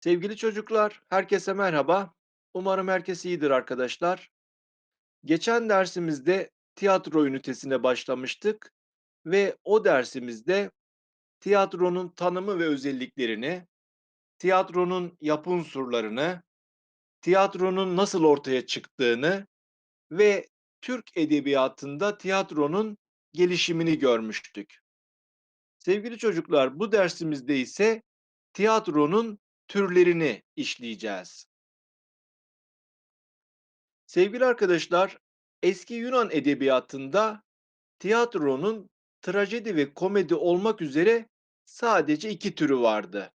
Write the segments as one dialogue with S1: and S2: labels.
S1: Sevgili çocuklar, herkese merhaba. Umarım herkes iyidir arkadaşlar. Geçen dersimizde tiyatro ünitesine başlamıştık ve o dersimizde tiyatronun tanımı ve özelliklerini, tiyatronun yapı unsurlarını, tiyatronun nasıl ortaya çıktığını ve Türk edebiyatında tiyatronun gelişimini görmüştük. Sevgili çocuklar, bu dersimizde ise tiyatronun türlerini işleyeceğiz. Sevgili arkadaşlar, eski Yunan edebiyatında tiyatronun trajedi ve komedi olmak üzere sadece iki türü vardı.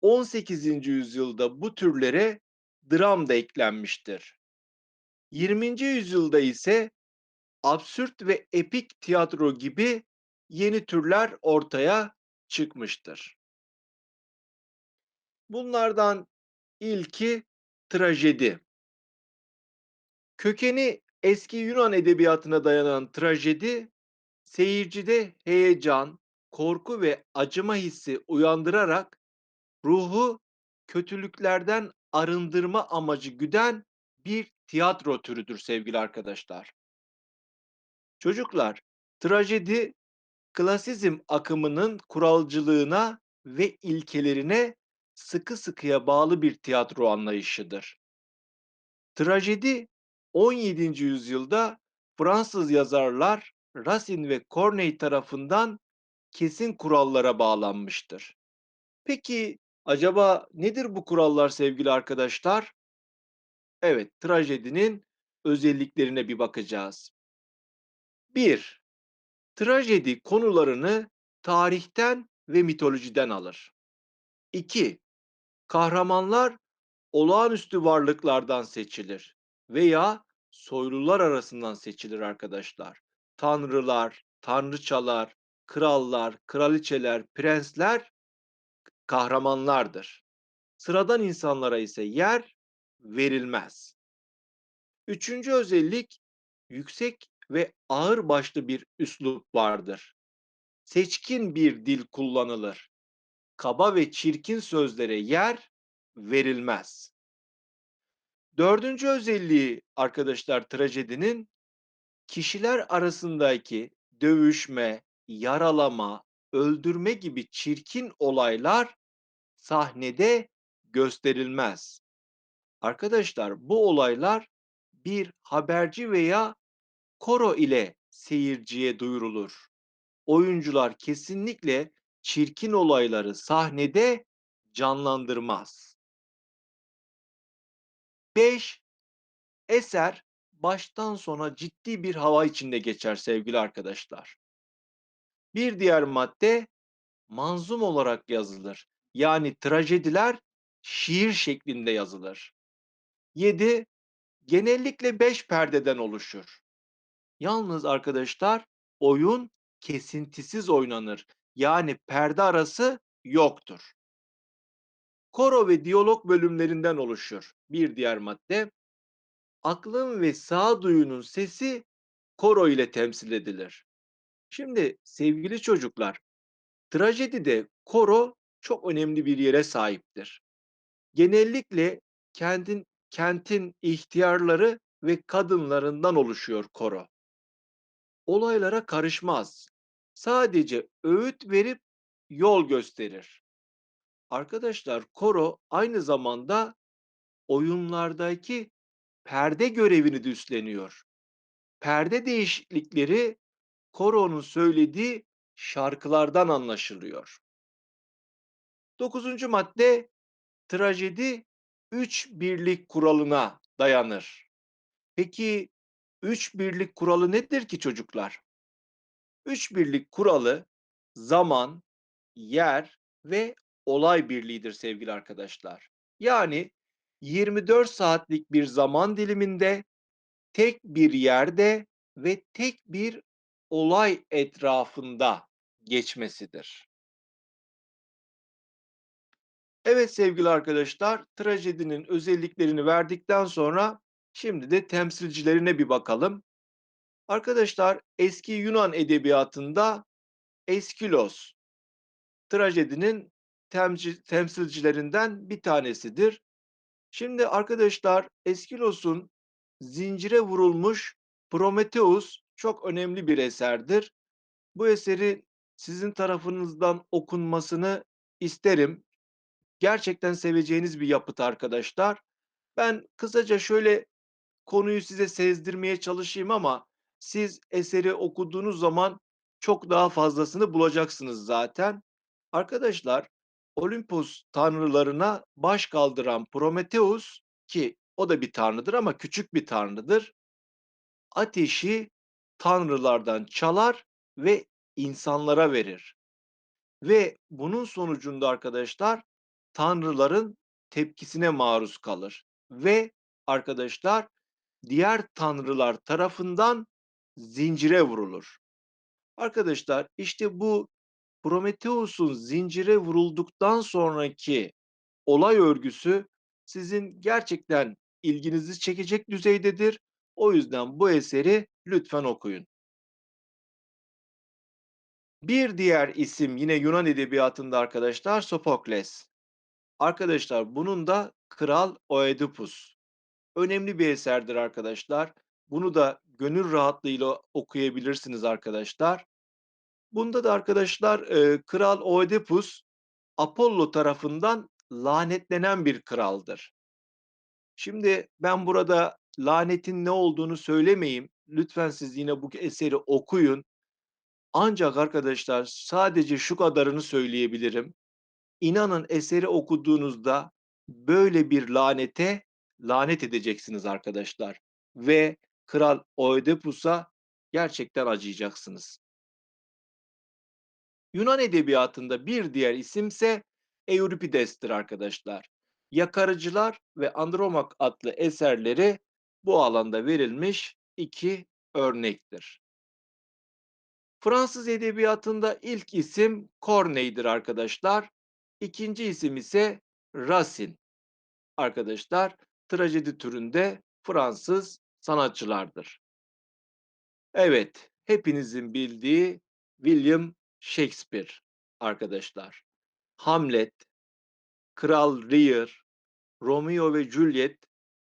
S1: 18. yüzyılda bu türlere dram da eklenmiştir. 20. yüzyılda ise absürt ve epik tiyatro gibi yeni türler ortaya çıkmıştır. Bunlardan ilki trajedi. Kökeni eski Yunan edebiyatına dayanan trajedi, seyircide heyecan, korku ve acıma hissi uyandırarak ruhu kötülüklerden arındırma amacı güden bir tiyatro türüdür sevgili arkadaşlar. Çocuklar, trajedi klasizm akımının kuralcılığına ve ilkelerine sıkı sıkıya bağlı bir tiyatro anlayışıdır. Trajedi 17. yüzyılda Fransız yazarlar Racine ve Corneille tarafından kesin kurallara bağlanmıştır. Peki acaba nedir bu kurallar sevgili arkadaşlar? Evet, trajedinin özelliklerine bir bakacağız. 1. Trajedi konularını tarihten ve mitolojiden alır. 2. Kahramanlar olağanüstü varlıklardan seçilir veya soylular arasından seçilir arkadaşlar. Tanrılar, tanrıçalar, krallar, kraliçeler, prensler kahramanlardır. Sıradan insanlara ise yer verilmez. Üçüncü özellik yüksek ve ağır başlı bir üslup vardır. Seçkin bir dil kullanılır. Kaba ve çirkin sözlere yer verilmez. Dördüncü özelliği arkadaşlar trajedinin kişiler arasındaki dövüşme, yaralama, öldürme gibi çirkin olaylar sahnede gösterilmez. Arkadaşlar bu olaylar bir haberci veya koro ile seyirciye duyurulur. Oyuncular kesinlikle çirkin olayları sahnede canlandırmaz. 5. Eser baştan sona ciddi bir hava içinde geçer sevgili arkadaşlar. Bir diğer madde manzum olarak yazılır. Yani trajediler şiir şeklinde yazılır. 7. Genellikle 5 perdeden oluşur. Yalnız arkadaşlar oyun kesintisiz oynanır. Yani perde arası yoktur. Koro ve diyalog bölümlerinden oluşur. Bir diğer madde aklın ve sağduyunun sesi koro ile temsil edilir. Şimdi sevgili çocuklar, trajedide koro çok önemli bir yere sahiptir. Genellikle kentin, kentin ihtiyarları ve kadınlarından oluşuyor koro. Olaylara karışmaz. Sadece öğüt verip yol gösterir. Arkadaşlar koro aynı zamanda oyunlardaki perde görevini de üstleniyor. Perde değişiklikleri koronun söylediği şarkılardan anlaşılıyor. Dokuzuncu madde trajedi üç birlik kuralına dayanır. Peki üç birlik kuralı nedir ki çocuklar? Üç birlik kuralı zaman, yer ve olay birliğidir sevgili arkadaşlar. Yani 24 saatlik bir zaman diliminde tek bir yerde ve tek bir olay etrafında geçmesidir. Evet sevgili arkadaşlar, trajedinin özelliklerini verdikten sonra şimdi de temsilcilerine bir bakalım. Arkadaşlar eski Yunan edebiyatında Eskilos trajedinin temsilcilerinden bir tanesidir. Şimdi arkadaşlar, Eschylos'un Zincire Vurulmuş Prometheus çok önemli bir eserdir. Bu eseri sizin tarafınızdan okunmasını isterim. Gerçekten seveceğiniz bir yapıt arkadaşlar. Ben kısaca şöyle konuyu size sezdirmeye çalışayım ama siz eseri okuduğunuz zaman çok daha fazlasını bulacaksınız zaten. Arkadaşlar, Olimpos tanrılarına baş kaldıran Prometheus ki o da bir tanrıdır ama küçük bir tanrıdır. Ateşi tanrılardan çalar ve insanlara verir. Ve bunun sonucunda arkadaşlar tanrıların tepkisine maruz kalır ve arkadaşlar diğer tanrılar tarafından zincire vurulur. Arkadaşlar işte bu Prometheus'un zincire vurulduktan sonraki olay örgüsü sizin gerçekten ilginizi çekecek düzeydedir. O yüzden bu eseri lütfen okuyun. Bir diğer isim yine Yunan edebiyatında arkadaşlar Sofokles. Arkadaşlar bunun da Kral Oedipus. Önemli bir eserdir arkadaşlar. Bunu da gönül rahatlığıyla okuyabilirsiniz arkadaşlar. Bunda da arkadaşlar e, Kral Oedipus Apollo tarafından lanetlenen bir kraldır. Şimdi ben burada lanetin ne olduğunu söylemeyeyim. Lütfen siz yine bu eseri okuyun. Ancak arkadaşlar sadece şu kadarını söyleyebilirim. İnanın eseri okuduğunuzda böyle bir lanete lanet edeceksiniz arkadaşlar ve Kral Oedipus'a gerçekten acıyacaksınız. Yunan edebiyatında bir diğer isimse Euripides'tir arkadaşlar. Yakarıcılar ve Andromak adlı eserleri bu alanda verilmiş iki örnektir. Fransız edebiyatında ilk isim Corneille'dir arkadaşlar. İkinci isim ise Racine. Arkadaşlar trajedi türünde Fransız sanatçılardır. Evet, hepinizin bildiği William Shakespeare arkadaşlar. Hamlet, Kral Lear, Romeo ve Juliet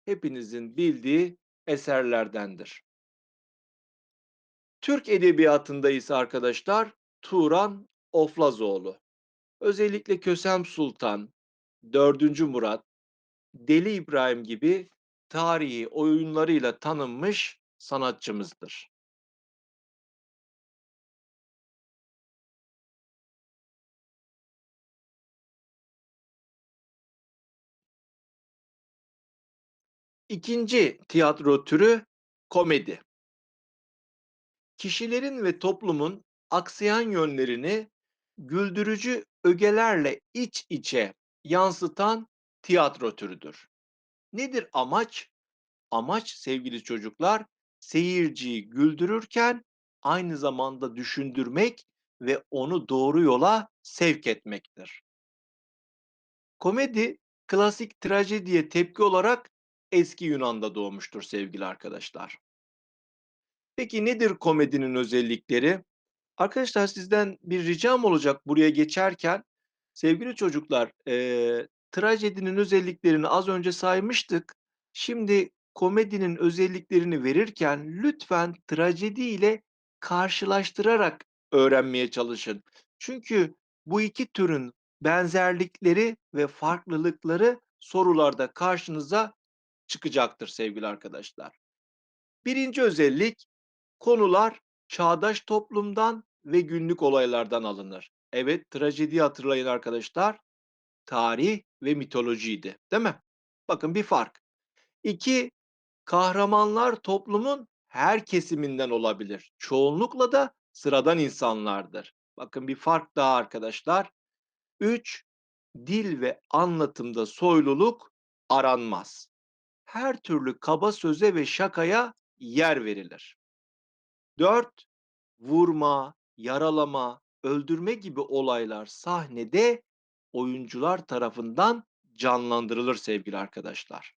S1: hepinizin bildiği eserlerdendir. Türk edebiyatında ise arkadaşlar Turan Oflazoğlu. Özellikle Kösem Sultan, 4. Murat, Deli İbrahim gibi tarihi oyunlarıyla tanınmış sanatçımızdır. İkinci tiyatro türü komedi. Kişilerin ve toplumun aksayan yönlerini güldürücü ögelerle iç içe yansıtan tiyatro türüdür. Nedir amaç? Amaç sevgili çocuklar seyirciyi güldürürken aynı zamanda düşündürmek ve onu doğru yola sevk etmektir. Komedi klasik trajediye tepki olarak eski Yunan'da doğmuştur sevgili arkadaşlar. Peki nedir komedinin özellikleri? Arkadaşlar sizden bir ricam olacak buraya geçerken. Sevgili çocuklar, eee, trajedinin özelliklerini az önce saymıştık. Şimdi komedinin özelliklerini verirken lütfen trajedi ile karşılaştırarak öğrenmeye çalışın. Çünkü bu iki türün benzerlikleri ve farklılıkları sorularda karşınıza çıkacaktır sevgili arkadaşlar. Birinci özellik konular çağdaş toplumdan ve günlük olaylardan alınır. Evet, trajedi hatırlayın arkadaşlar. Tarih ve mitolojiydi, değil mi? Bakın bir fark. İki, kahramanlar toplumun her kesiminden olabilir. Çoğunlukla da sıradan insanlardır. Bakın bir fark daha arkadaşlar. Üç, dil ve anlatımda soyluluk aranmaz. Her türlü kaba söze ve şakaya yer verilir. 4. Vurma, yaralama, öldürme gibi olaylar sahnede oyuncular tarafından canlandırılır sevgili arkadaşlar.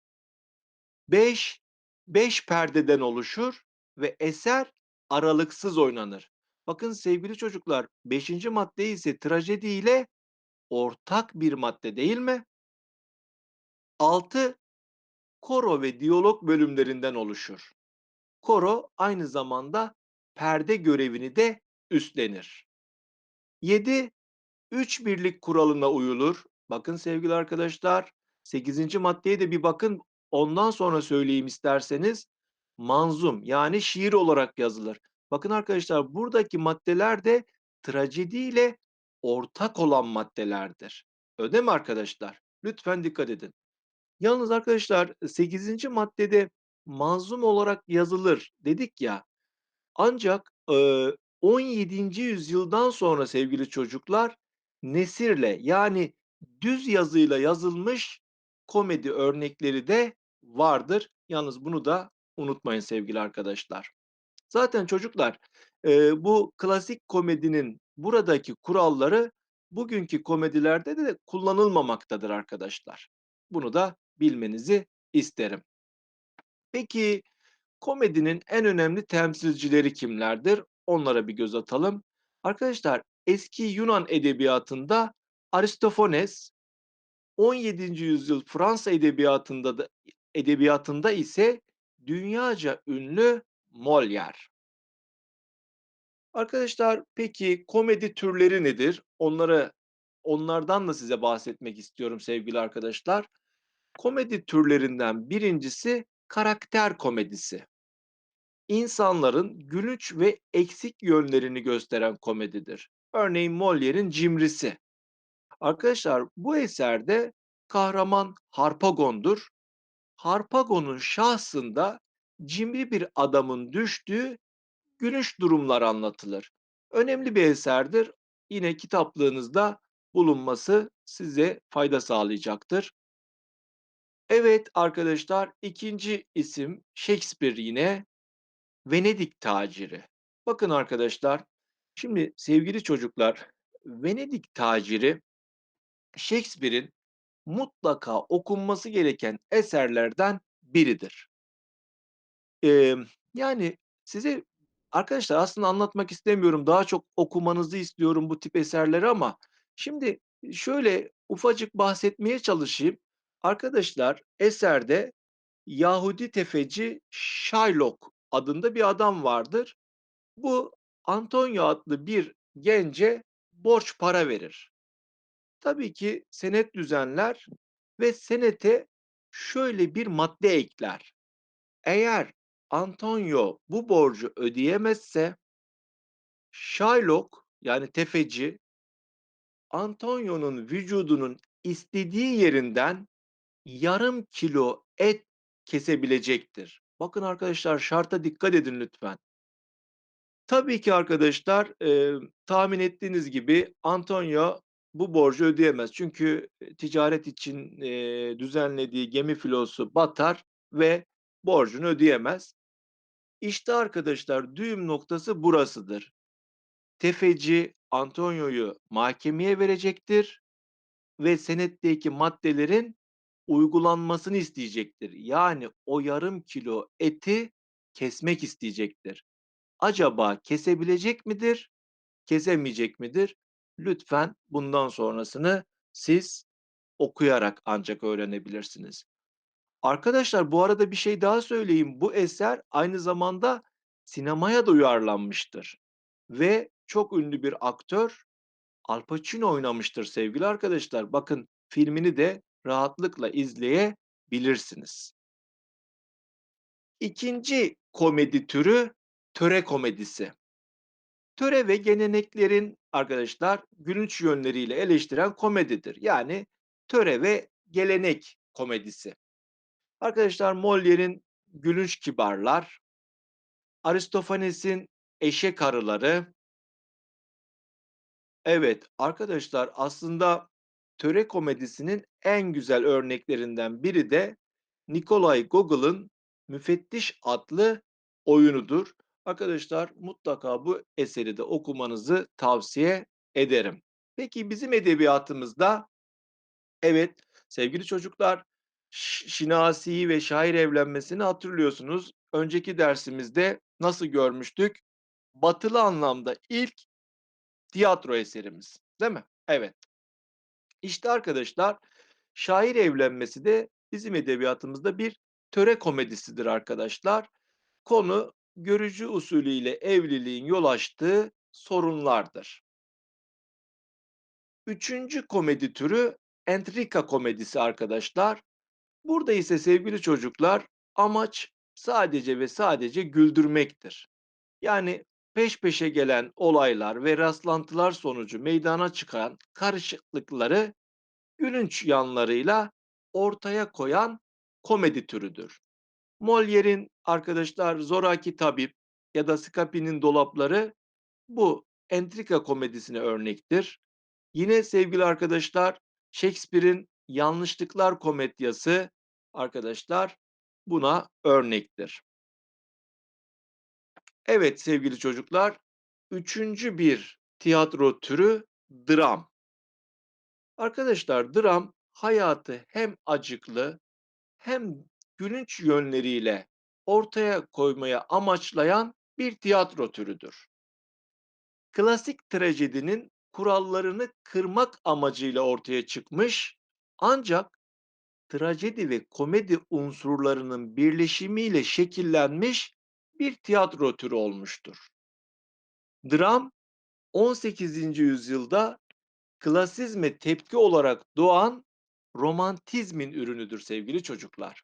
S1: 5. 5 perdeden oluşur ve eser aralıksız oynanır. Bakın sevgili çocuklar 5. madde ise trajedi ile ortak bir madde değil mi? 6 koro ve diyalog bölümlerinden oluşur. Koro aynı zamanda perde görevini de üstlenir. 7 3 birlik kuralına uyulur. Bakın sevgili arkadaşlar, 8. maddeye de bir bakın. Ondan sonra söyleyeyim isterseniz. Manzum yani şiir olarak yazılır. Bakın arkadaşlar buradaki maddeler de trajediyle ortak olan maddelerdir. Öyle mi arkadaşlar? Lütfen dikkat edin. Yalnız arkadaşlar 8. maddede manzum olarak yazılır dedik ya. Ancak eee 17. yüzyıldan sonra sevgili çocuklar nesirle yani düz yazıyla yazılmış komedi örnekleri de vardır. Yalnız bunu da unutmayın sevgili arkadaşlar. Zaten çocuklar bu klasik komedinin buradaki kuralları bugünkü komedilerde de kullanılmamaktadır arkadaşlar. Bunu da bilmenizi isterim. Peki komedinin en önemli temsilcileri kimlerdir? Onlara bir göz atalım. Arkadaşlar eski Yunan edebiyatında Aristofanes, 17. yüzyıl Fransa edebiyatında da edebiyatında ise dünyaca ünlü Molière. Arkadaşlar peki komedi türleri nedir? Onları onlardan da size bahsetmek istiyorum sevgili arkadaşlar. Komedi türlerinden birincisi karakter komedisi. İnsanların gülünç ve eksik yönlerini gösteren komedidir. Örneğin Molière'in Cimrisi. Arkadaşlar bu eserde kahraman Harpagon'dur. Harpagon'un şahsında cimri bir adamın düştüğü gülünç durumlar anlatılır. Önemli bir eserdir. Yine kitaplığınızda bulunması size fayda sağlayacaktır. Evet arkadaşlar ikinci isim Shakespeare yine Venedik taciri. Bakın arkadaşlar şimdi sevgili çocuklar Venedik taciri Shakespeare'in mutlaka okunması gereken eserlerden biridir. Emm, yani size arkadaşlar aslında anlatmak istemiyorum. Daha çok okumanızı istiyorum bu tip eserleri ama şimdi şöyle ufacık bahsetmeye çalışayım. Arkadaşlar eserde Yahudi tefeci Shylock adında bir adam vardır. Bu Antonio adlı bir gence borç para verir. Tabii ki senet düzenler ve senete şöyle bir madde ekler. Eğer Antonio bu borcu ödeyemezse Shylock yani tefeci Antonio'nun vücudunun istediği yerinden yarım kilo et kesebilecektir. Bakın arkadaşlar şarta dikkat edin lütfen. Tabii ki arkadaşlar, eee, tahmin ettiğiniz gibi Antonio bu borcu ödeyemez. Çünkü, ticaret için, eee, düzenlediği gemi filosu batar ve borcunu ödeyemez. İşte arkadaşlar düğüm noktası burasıdır. Tefeci Antonio'yu mahkemeye verecektir ve senetteki maddelerin uygulanmasını isteyecektir. Yani o yarım kilo eti kesmek isteyecektir. Acaba kesebilecek midir, kesemeyecek midir? Lütfen bundan sonrasını siz okuyarak ancak öğrenebilirsiniz. Arkadaşlar bu arada bir şey daha söyleyeyim. Bu eser aynı zamanda sinemaya da uyarlanmıştır ve çok ünlü bir aktör Al Pacino oynamıştır sevgili arkadaşlar. Bakın filmini de rahatlıkla izleyebilirsiniz. İkinci komedi türü töre komedisi. Töre ve geleneklerin arkadaşlar gülünç yönleriyle eleştiren komedidir. Yani töre ve gelenek komedisi. Arkadaşlar Molière'in Gülünç Kibarlar, Aristofanes'in Eşek Arıları. Evet, arkadaşlar aslında töre komedisinin en güzel örneklerinden biri de Nikolay Gogol'ın Müfettiş adlı oyunudur. Arkadaşlar mutlaka bu eseri de okumanızı tavsiye ederim. Peki bizim edebiyatımızda evet sevgili çocuklar Şinasi'yi ve şair evlenmesini hatırlıyorsunuz. Önceki dersimizde nasıl görmüştük? Batılı anlamda ilk tiyatro eserimiz, değil mi? Evet. İşte arkadaşlar, şair evlenmesi de bizim edebiyatımızda bir töre komedisidir arkadaşlar. Konu görücü usulüyle evliliğin yol açtığı sorunlardır. Üçüncü komedi türü entrika komedisi arkadaşlar. Burada ise sevgili çocuklar amaç sadece ve sadece güldürmektir. Yani peş peşe gelen olaylar ve rastlantılar sonucu meydana çıkan karışıklıkları gülünç yanlarıyla ortaya koyan komedi türüdür. Molière'in arkadaşlar Zoraki Tabip ya da Scapin'in Dolapları bu entrika komedisine örnektir. Yine sevgili arkadaşlar Shakespeare'in Yanlışlıklar Komedyası arkadaşlar buna örnektir. Evet sevgili çocuklar, üçüncü bir tiyatro türü dram. Arkadaşlar dram hayatı hem acıklı hem gülünç yönleriyle ortaya koymaya amaçlayan bir tiyatro türüdür. Klasik trajedinin kurallarını kırmak amacıyla ortaya çıkmış ancak trajedi ve komedi unsurlarının birleşimiyle şekillenmiş bir tiyatro türü olmuştur. Dram 18. yüzyılda klasizme tepki olarak doğan romantizmin ürünüdür sevgili çocuklar.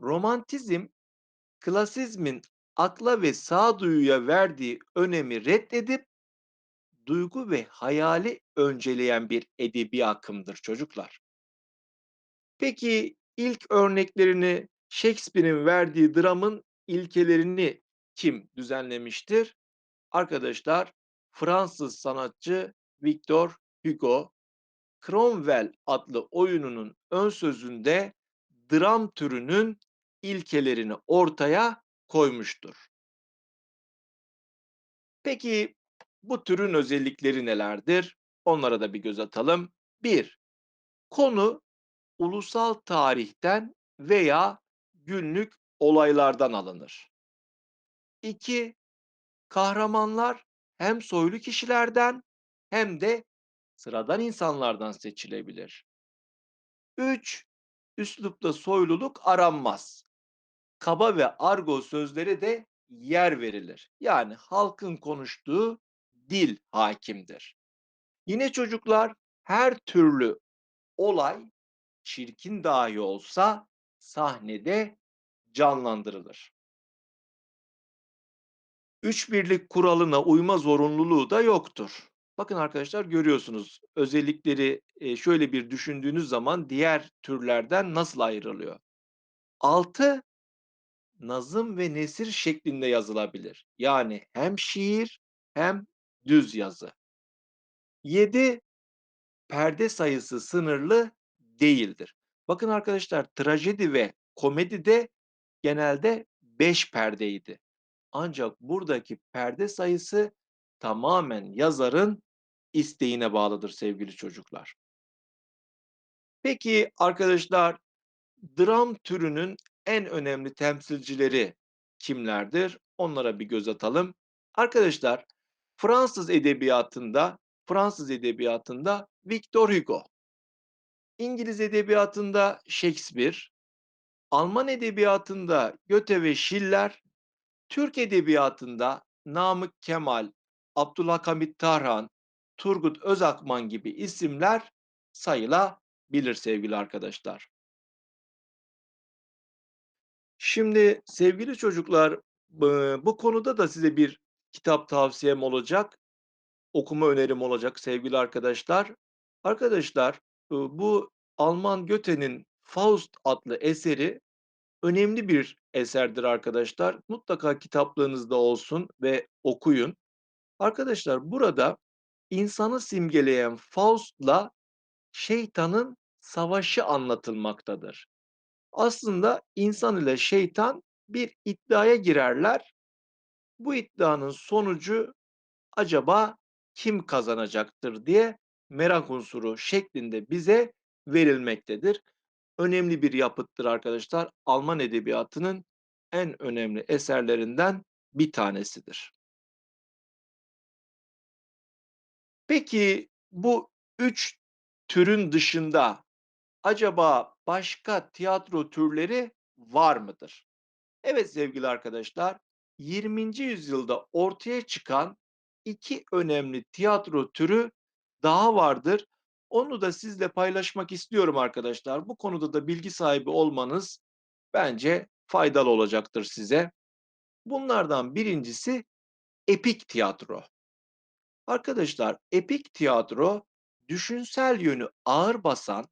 S1: Romantizm, klasizmin akla ve sağduyuya verdiği önemi reddedip duygu ve hayali önceleyen bir edebi akımdır çocuklar. Peki ilk örneklerini Shakespeare'in verdiği dramın ilkelerini kim düzenlemiştir? Arkadaşlar Fransız sanatçı Victor Hugo Cromwell adlı oyununun ön sözünde dram türünün ilkelerini ortaya koymuştur. Peki bu türün özellikleri nelerdir? Onlara da bir göz atalım. 1. Konu ulusal tarihten veya günlük olaylardan alınır. 2. Kahramanlar hem soylu kişilerden hem de sıradan insanlardan seçilebilir. 3. Üslupta soyluluk aranmaz. Kaba ve argo sözleri de yer verilir. Yani halkın konuştuğu dil hakimdir. Yine çocuklar her türlü olay çirkin dahi olsa sahnede canlandırılır. Üç birlik kuralına uyma zorunluluğu da yoktur. Bakın arkadaşlar görüyorsunuz özellikleri e, şöyle bir düşündüğünüz zaman diğer türlerden nasıl ayrılıyor? Altı nazım ve nesir şeklinde yazılabilir. Yani hem şiir hem düz yazı. 7 perde sayısı sınırlı değildir. Bakın arkadaşlar trajedi ve komedi de genelde 5 perdeydi. Ancak buradaki perde sayısı tamamen yazarın isteğine bağlıdır sevgili çocuklar. Peki arkadaşlar dram türünün en önemli temsilcileri kimlerdir? Onlara bir göz atalım. Arkadaşlar Fransız edebiyatında Fransız edebiyatında Victor Hugo, İngiliz edebiyatında Shakespeare, Alman edebiyatında Goethe ve Schiller, Türk edebiyatında Namık Kemal, Abdülhamit Tarhan, Turgut Özakman gibi isimler sayılabilir sevgili arkadaşlar. Şimdi sevgili çocuklar, bu konuda da size bir kitap tavsiyem olacak. Okuma önerim olacak sevgili arkadaşlar. Arkadaşlar, bu Alman Goethe'nin Faust adlı eseri önemli bir eserdir arkadaşlar. Mutlaka kitaplarınızda olsun ve okuyun. Arkadaşlar burada insanı simgeleyen Faust'la şeytanın savaşı anlatılmaktadır. Aslında insan ile şeytan bir iddiaya girerler. Bu iddianın sonucu acaba kim kazanacaktır diye merak unsuru şeklinde bize verilmektedir. Önemli bir yapıttır arkadaşlar. Alman edebiyatının en önemli eserlerinden bir tanesidir. Peki bu üç türün dışında acaba başka tiyatro türleri var mıdır? Evet sevgili arkadaşlar, 20. yüzyılda ortaya çıkan 2 önemli tiyatro türü daha vardır. Onu da sizle paylaşmak istiyorum arkadaşlar. Bu konuda da bilgi sahibi olmanız bence faydalı olacaktır size. Bunlardan birincisi epik tiyatro. Arkadaşlar epik tiyatro düşünsel yönü ağır basan,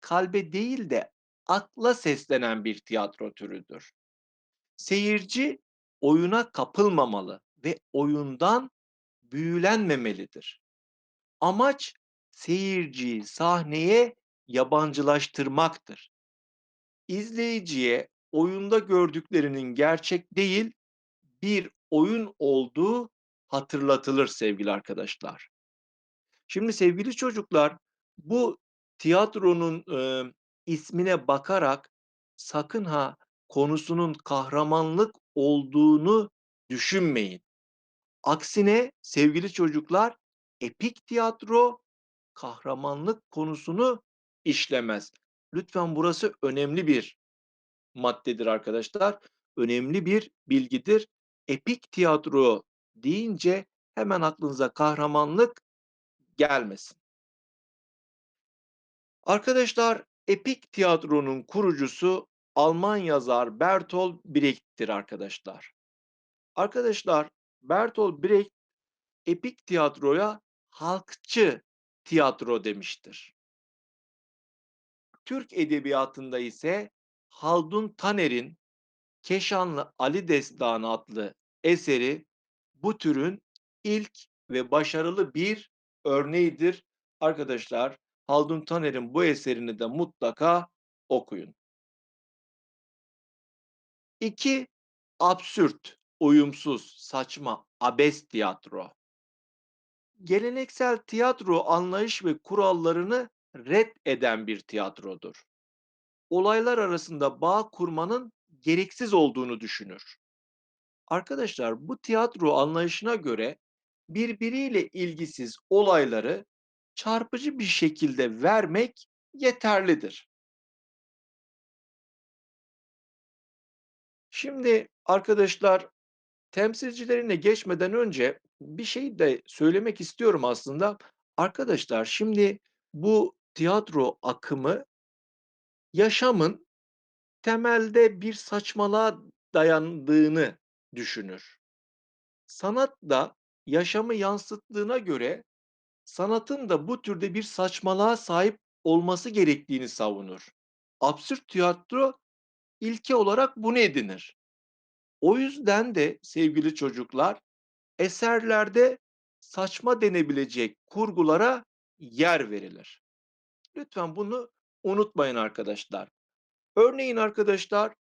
S1: kalbe değil de akla seslenen bir tiyatro türüdür. Seyirci oyuna kapılmamalı ve oyundan büyülenmemelidir. Amaç seyirciyi sahneye yabancılaştırmaktır. İzleyiciye oyunda gördüklerinin gerçek değil, bir oyun olduğu hatırlatılır sevgili arkadaşlar. Şimdi sevgili çocuklar, bu tiyatronun, eee, ismine bakarak sakın ha konusunun kahramanlık olduğunu düşünmeyin. Aksine sevgili çocuklar, epik tiyatro kahramanlık konusunu işlemez. Lütfen burası önemli bir maddedir arkadaşlar. Önemli bir bilgidir. Epik tiyatro deyince hemen aklınıza kahramanlık gelmesin. Arkadaşlar, epik tiyatronun kurucusu Alman yazar Bertolt Brecht'tir arkadaşlar. Arkadaşlar, Bertolt Brecht epik tiyatroya halkçı tiyatro demiştir. Türk edebiyatında ise Haldun Taner'in Keşanlı Ali Destanı adlı eseri bu türün ilk ve başarılı bir örneğidir. Arkadaşlar, Haldun Taner'in bu eserini de mutlaka okuyun. 2. Absürt, uyumsuz, saçma, abes tiyatro. Geleneksel tiyatro anlayış ve kurallarını ret eden bir tiyatrodur. Olaylar arasında bağ kurmanın gereksiz olduğunu düşünür. Arkadaşlar bu tiyatro anlayışına göre birbiriyle ilgisiz olayları çarpıcı bir şekilde vermek yeterlidir. Şimdi arkadaşlar temsilcilerine geçmeden önce bir şey de söylemek istiyorum aslında. Arkadaşlar şimdi bu tiyatro akımı yaşamın temelde bir saçmalığa dayandığını düşünür. Sanat da yaşamı yansıttığına göre sanatın da bu türde bir saçmalığa sahip olması gerektiğini savunur. Absürt tiyatro ilke olarak bunu edinir. O yüzden de sevgili çocuklar eserlerde saçma denebilecek kurgulara yer verilir. Lütfen bunu unutmayın arkadaşlar. Örneğin arkadaşlar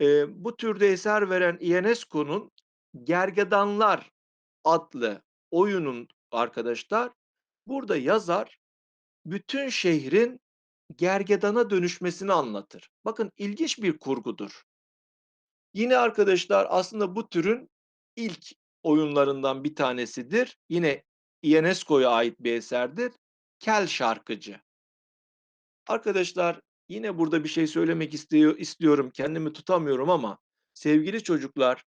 S1: e, bu türde eser veren Ionesco'nun Gergedanlar adlı oyunun arkadaşlar burada yazar bütün şehrin gergedana dönüşmesini anlatır. Bakın ilginç bir kurgudur. Yine arkadaşlar aslında bu türün ilk oyunlarından bir tanesidir. Yine Ionesco'ya ait bir eserdir. Kel Şarkıcı. Arkadaşlar yine burada bir şey söylemek istiyor, istiyorum. Kendimi tutamıyorum ama sevgili çocuklar,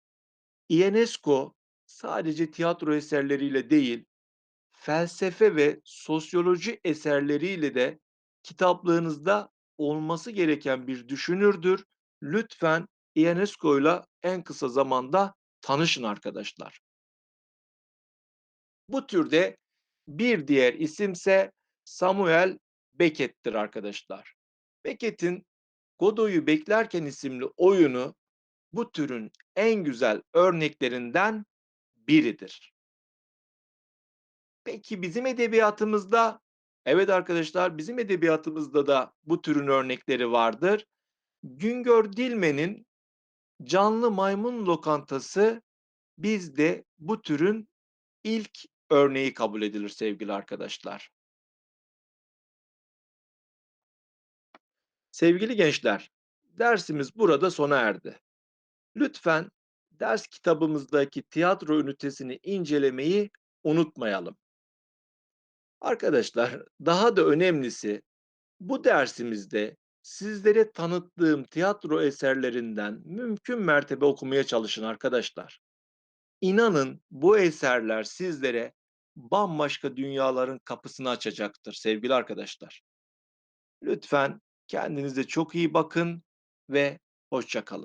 S1: Ionesco sadece tiyatro eserleriyle değil, felsefe ve sosyoloji eserleriyle de kitaplığınızda olması gereken bir düşünürdür. Lütfen Ionesco'yla en kısa zamanda tanışın arkadaşlar. Bu türde bir diğer isimse Samuel Beckett'tir arkadaşlar. Beckett'in Godot'u Beklerken isimli oyunu bu türün en güzel örneklerinden biridir. Peki bizim edebiyatımızda evet arkadaşlar bizim edebiyatımızda da bu türün örnekleri vardır. Güngör Dilmen'in Canlı Maymun Lokantası bizde bu türün ilk örneği kabul edilir sevgili arkadaşlar. Sevgili gençler, dersimiz burada sona erdi. Lütfen ders kitabımızdaki tiyatro ünitesini incelemeyi unutmayalım. Arkadaşlar, daha da önemlisi bu dersimizde sizlere tanıttığım tiyatro eserlerinden mümkün mertebe okumaya çalışın arkadaşlar. İnanın bu eserler sizlere bambaşka dünyaların kapısını açacaktır sevgili arkadaşlar. Lütfen kendinize çok iyi bakın ve hoşça kalın.